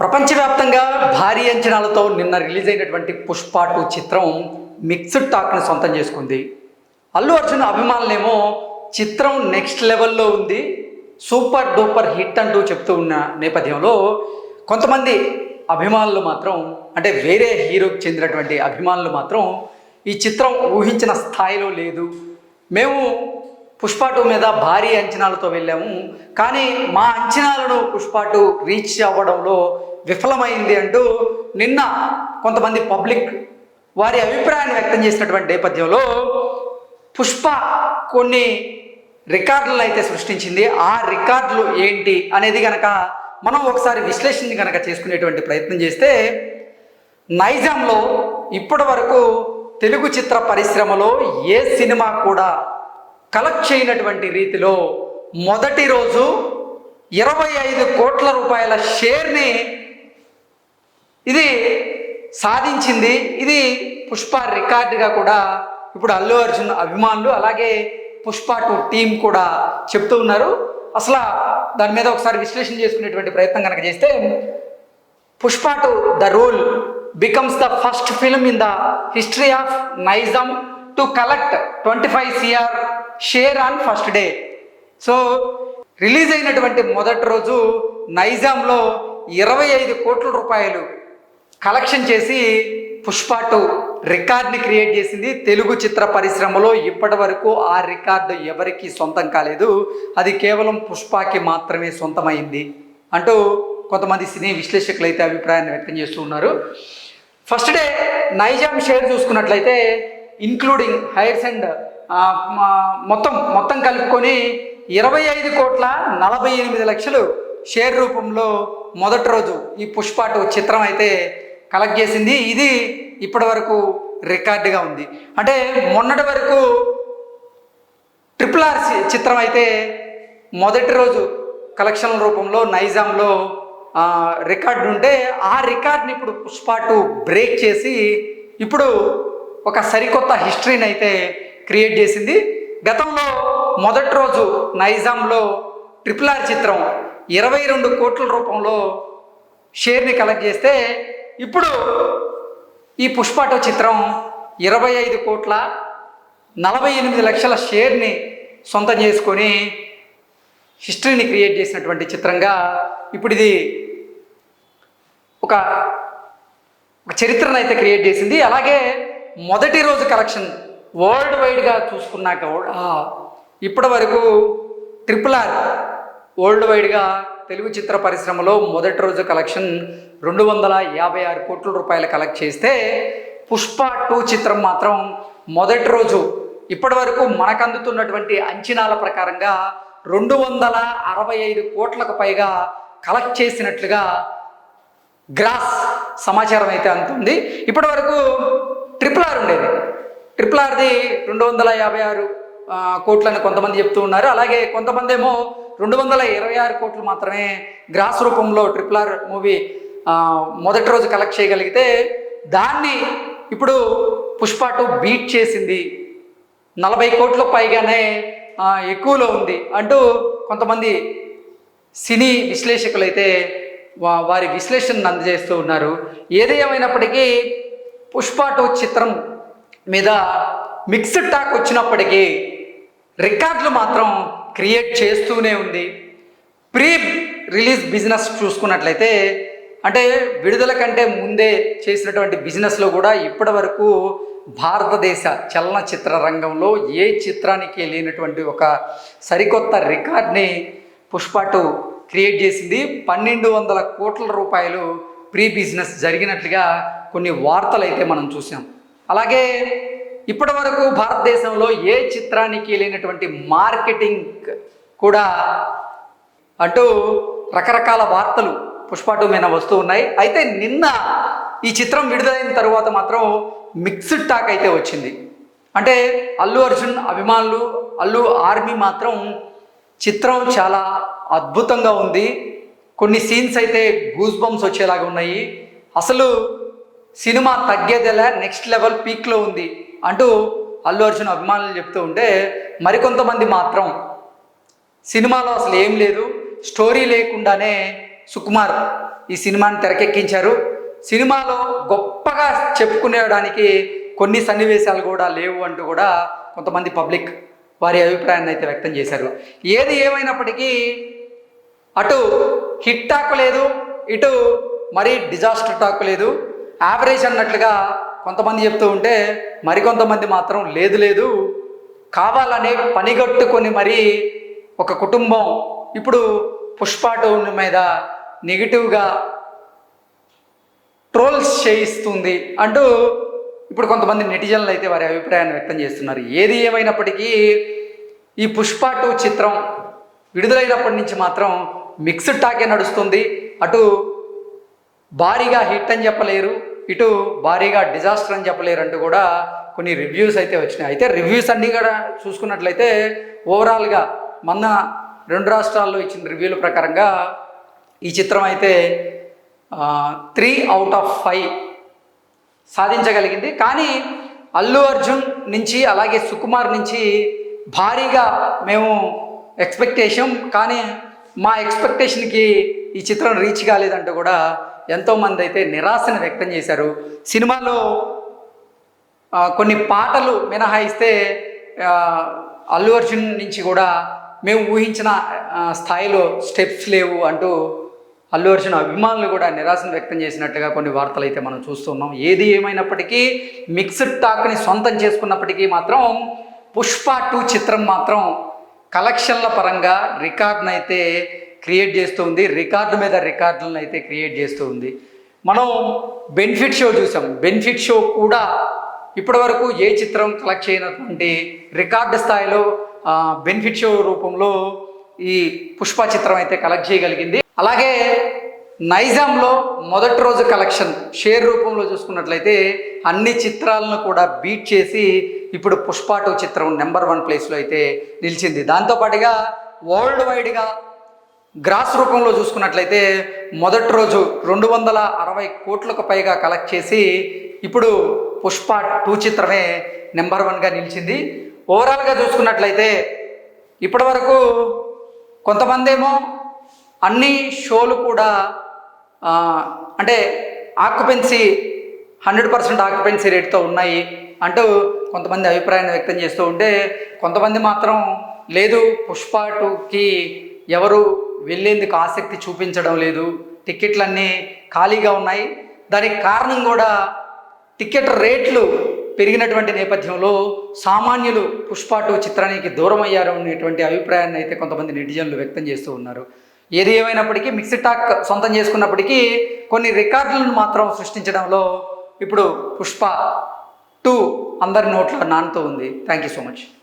ప్రపంచవ్యాప్తంగా భారీ అంచనాలతో నిన్న రిలీజ్ అయినటువంటి పుష్ప టూ చిత్రం మిక్స్డ్ టాక్ను సొంతం చేసుకుంది. అల్లు అర్జున్ అభిమానులేమో చిత్రం నెక్స్ట్ లెవెల్లో ఉంది. సూపర్ డూపర్ హిట్ అంటూ చెప్తూ ఉన్న నేపథ్యంలో కొంతమంది అభిమానులు మాత్రం అంటే వేరే హీరోకి చెందినటువంటి అభిమానులు మాత్రం ఈ చిత్రం ఊహించిన స్థాయిలో లేదు. మేము పుష్ప టూ మీద భారీ అంచనాలతో వెళ్ళాము. కానీ మా అంచనాలను పుష్ప టూ రీచ్ అవ్వడంలో విఫలమైంది అంటూ నిన్న కొంతమంది పబ్లిక్ వారి అభిప్రాయాన్ని వ్యక్తం చేసినటువంటి నేపథ్యంలో పుష్ప కొన్ని రికార్డులను అయితే సృష్టించింది. ఆ రికార్డులు ఏంటి అనేది కనుక మనం ఒకసారి విశ్లేషణ కనుక చేసుకునేటువంటి ప్రయత్నం చేస్తే నైజాంలో ఇప్పటి వరకు తెలుగు చిత్ర పరిశ్రమలో ఏ సినిమా కూడా కలెక్ట్ చేయనటువంటి రీతిలో మొదటి రోజు ఇరవై ఐదు కోట్ల రూపాయల షేర్ని ఇది సాధించింది. ఇది పుష్ప రికార్డుగా కూడా ఇప్పుడు అల్లు అర్జున్ అభిమానులు అలాగే పుష్ప టూ టీం కూడా చెప్తూ ఉన్నారు. అసలు దాని మీద ఒకసారి విశ్లేషణ చేసుకునేటువంటి ప్రయత్నం కనుక చేస్తే Pushpa two the rule becomes the first film in the history of Nizam to collect twenty five CR share on first day. So release అయినటువంటి మొదటి రోజు నైజాంలో ఇరవై ఐదు కోట్ల రూపాయలు కలెక్షన్ చేసి పుష్ప టూ రికార్డ్ని క్రియేట్ చేసింది తెలుగు చిత్ర పరిశ్రమలో ఇప్పటి వరకు ఆ రికార్డు ఎవరికి సొంతం కాలేదు. అది కేవలం పుష్పకి మాత్రమే సొంతమైంది అంటూ కొంతమంది సినీ విశ్లేషకులు అయితే అభిప్రాయాన్ని వ్యక్తం చేస్తూ ఉన్నారు. ఫస్ట్ డే నైజాం షేర్ చూసుకున్నట్లయితే ఇంక్లూడింగ్ హైర్స్ అండ్ మొత్తం మొత్తం కలుపుకొని ఇరవై ఐదు కోట్ల నలభై ఎనిమిది లక్షలు షేర్ రూపంలో మొదటి రోజు ఈ పుష్ప చిత్రం అయితే కలెక్ట్ చేసింది. ఇది ఇప్పటి వరకు రికార్డుగా ఉంది. అంటే మొన్నటి వరకు ట్రిపుల్ ఆర్ చిత్రం అయితే మొదటి రోజు కలెక్షన్ రూపంలో నైజాంలో రికార్డు ఉంటే ఆ రికార్డ్ని ఇప్పుడు పుష్ప టూ బ్రేక్ చేసి ఇప్పుడు ఒక సరికొత్త హిస్టరీని అయితే క్రియేట్ చేసింది. గతంలో మొదటి రోజు నైజాంలో ట్రిపుల్ ఆర్ చిత్రం ఇరవై రెండు కోట్ల రూపంలో షేర్ని కలెక్ట్ చేస్తే ఇప్పుడు ఈ పుష్పాటో చిత్రం ఇరవై ఐదు కోట్ల నలభై ఎనిమిది లక్షల షేర్ని సొంతం చేసుకొని హిస్టరీని క్రియేట్ చేసినటువంటి చిత్రంగా ఇప్పుడు ఇది ఒక ఒక చరిత్రను అయితే క్రియేట్ చేసింది. అలాగే మొదటి రోజు కలెక్షన్ వరల్డ్ వైడ్గా చూసుకున్నాక కూడా ఇప్పటి వరకు ట్రిపుల్ ఆర్ వరల్డ్ వైడ్గా తెలుగు చిత్ర పరిశ్రమలో మొదటి రోజు కలెక్షన్ రెండు వందల యాభై ఆరు కోట్ల రూపాయలు కలెక్ట్ చేస్తే పుష్ప టూ చిత్రం మాత్రం మొదటి రోజు ఇప్పటి వరకు మనకు అందుతున్నటువంటి అంచనాల ప్రకారంగా రెండు వందల అరవై ఐదు కోట్లకు పైగా కలెక్ట్ చేసినట్లుగా గ్రాస్ సమాచారం అయితే అందుతుంది. ఇప్పటి వరకు ట్రిపుల్ ఆర్ ఉండేది. ట్రిపుల్ ఆర్ది రెండు వందల యాభై ఆరు కోట్లని కొంతమంది చెప్తూ ఉన్నారు. అలాగే కొంతమంది ఏమో రెండు వందల ఇరవై ఆరు కోట్లు మాత్రమే గ్రాస్ రూపంలో ట్రిపుల్ ఆర్ మూవీ మొదటి రోజు కలెక్ట్ చేయగలిగితే దాన్ని ఇప్పుడు పుష్ప టూ బీట్ చేసింది. నలభై కోట్ల పైగానే ఎక్కువలో ఉంది అంటూ కొంతమంది సినీ విశ్లేషకులు అయితే వారి విశ్లేషణను అందజేస్తూ ఉన్నారు. ఏది ఏమైనప్పటికీ పుష్ప టూ చిత్రం మీద మిక్స్డ్ టాక్ వచ్చినప్పటికీ రికార్డులు మాత్రం క్రియేట్ చేస్తూనే ఉంది. ప్రీ రిలీజ్ బిజినెస్ చూసుకున్నట్లయితే అంటే విడుదల కంటే ముందే చేసినటువంటి బిజినెస్లో కూడా ఇప్పటి వరకు భారతదేశ చలనచిత్ర రంగంలో ఏ చిత్రానికి లేనటువంటి ఒక సరికొత్త రికార్డ్ని పుష్పటు క్రియేట్ చేసింది. పన్నెండు వందల కోట్ల రూపాయలు ప్రీ బిజినెస్ జరిగినట్లుగా కొన్ని వార్తలు అయితే మనం చూసాం అలాగే ఇప్పటి వరకు భారతదేశంలో ఏ చిత్రానికి లేనటువంటి మార్కెటింగ్ కూడా అంటూ రకరకాల వార్తలు పుష్ప మీద వస్తూ ఉన్నాయి. అయితే నిన్న ఈ చిత్రం విడుదలైన తర్వాత మాత్రం మిక్స్డ్ టాక్ అయితే వచ్చింది. అంటే అల్లు అర్జున్ అభిమానులు అల్లు ఆర్మీ మాత్రం చిత్రం చాలా అద్భుతంగా ఉంది. కొన్ని సీన్స్ అయితే గూస్ బంప్స్ వచ్చేలాగా ఉన్నాయి. అసలు సినిమా తగ్గేదేలా నెక్స్ట్ లెవెల్ పీక్లో ఉంది. అంటూ అల్లు అర్జున్ అభిమానులు చెప్తూ ఉంటే మరికొంతమంది మాత్రం సినిమాలో అసలు ఏం లేదు స్టోరీ లేకుండానే సుకుమార్ ఈ సినిమాని తెరకెక్కించారు. సినిమాలో గొప్పగా చెప్పుకునేడానికి కొన్ని సన్నివేశాలు కూడా లేవు అంటూ కూడా కొంతమంది పబ్లిక్ వారి అభిప్రాయాన్ని అయితే వ్యక్తం చేశారు. ఏది ఏమైనప్పటికీ అటు హిట్ టాక్ లేదు ఇటు మరీ డిజాస్టర్ టాక్ లేదు. యావరేజ్ అన్నట్లుగా కొంతమంది చెప్తూ ఉంటే మరికొంతమంది మాత్రం లేదు లేదు. కావాలనే పనిగట్టుకొని మరి ఒక కుటుంబం ఇప్పుడు పుష్ప టౌన్ మీద నెగిటివ్గా ట్రోల్స్ చేయిస్తుంది అంటూ ఇప్పుడు కొంతమంది నెటిజన్లు అయితే వారి అభిప్రాయాన్ని వ్యక్తం చేస్తున్నారు. ఏది ఏమైనప్పటికీ ఈ పుష్ప టూ చిత్రం విడుదలైనప్పటి నుంచి మాత్రం మిక్స్డ్ టాకే నడుస్తుంది. అటు భారీగా హిట్ అని చెప్పలేరు. ఇటు భారీగా డిజాస్టర్ అని చెప్పలేరు అంటూ కూడా కొన్ని రివ్యూస్ అయితే వచ్చినాయి. అయితే రివ్యూస్ అన్నీ కూడా చూసుకున్నట్లయితే ఓవరాల్గా మొన్న రెండు రాష్ట్రాల్లో ఇచ్చిన రివ్యూల ప్రకారంగా ఈ చిత్రం అయితే త్రీ అవుట్ ఆఫ్ ఫైవ్ సాధించగలిగింది. కానీ అల్లు అర్జున్ నుంచి అలాగే సుకుమార్ నుంచి భారీగా మేము ఎక్స్పెక్టేషన్ కానీ మా ఎక్స్పెక్టేషన్కి ఈ చిత్రం రీచ్ కాలేదంటూ కూడా ఎంతోమంది అయితే నిరాశను వ్యక్తం చేశారు. సినిమాలో కొన్ని పాటలు మినహాయిస్తే అల్లు అర్జున్ నుంచి కూడా మేము ఊహించిన స్థాయిలో స్టెప్స్ లేవు అంటూ అల్లు అర్జున్ అభిమానులు కూడా నిరాశను వ్యక్తం చేసినట్టుగా కొన్ని వార్తలు అయితే మనం చూస్తున్నాం ఏది ఏమైనప్పటికీ మిక్స్డ్ టాక్ని సొంతం చేసుకున్నప్పటికీ మాత్రం పుష్ప టూ చిత్రం మాత్రం కలెక్షన్ల పరంగా రికార్డ్నైతే అయితే క్రియేట్ చేస్తూ ఉంది. రికార్డు మీద రికార్డులను అయితే క్రియేట్ చేస్తూ ఉంది. మనం బెనిఫిట్ షో చూసాం. బెనిఫిట్ షో కూడా ఇప్పటి వరకు ఏ చిత్రం కలెక్ట్ చేయనటువంటి రికార్డు స్థాయిలో బెనిఫిట్ షో రూపంలో ఈ పుష్ప చిత్రం అయితే కలెక్ట్ చేయగలిగింది. అలాగే నైజాంలో మొదటి రోజు కలెక్షన్ షేర్ రూపంలో చూసుకున్నట్లయితే అన్ని చిత్రాలను కూడా బీట్ చేసి ఇప్పుడు పుష్పాటు చిత్రం నెంబర్ వన్ ప్లేస్లో అయితే నిలిచింది. దాంతోపాటుగా వరల్డ్ వైడ్గా గ్రాస్ రూపంలో చూసుకున్నట్లయితే మొదటి రోజు రెండు వందల అరవై కోట్లకు పైగా కలెక్ట్ చేసి ఇప్పుడు పుష్ప టూ చిత్రమే నెంబర్ వన్గా నిలిచింది. ఓవరాల్గా చూసుకున్నట్లయితే ఇప్పటి వరకు కొంతమంది ఏమో అన్ని షోలు కూడా అంటే ఆక్యుపెన్సీ హండ్రెడ్ పర్సెంట్ ఆక్యుపెన్సీ రేట్తో ఉన్నాయి అంటూ కొంతమంది అభిప్రాయాన్ని వ్యక్తం చేస్తూ ఉంటే కొంతమంది మాత్రం లేదు పుష్ప టూకి ఎవరు వెళ్ళేందుకు ఆసక్తి చూపించడం లేదు. టికెట్లన్నీ ఖాళీగా ఉన్నాయి. దానికి కారణం కూడా టికెట్ రేట్లు పెరిగినటువంటి నేపథ్యంలో సామాన్యులు పుష్ప చిత్రానికి దూరం అయ్యారు అనేటువంటి అభిప్రాయాన్ని అయితే కొంతమంది నెటిజన్లు వ్యక్తం చేస్తూ ఉన్నారు. ఏది ఏమైనప్పటికీ మిక్స్డ్ టాక్ సొంతం చేసుకున్నప్పటికీ కొన్ని రికార్డులను మాత్రం సృష్టించడంలో ఇప్పుడు పుష్ప టూ అందరి నోట్లో నానుతూ ఉంది. Thank you so much.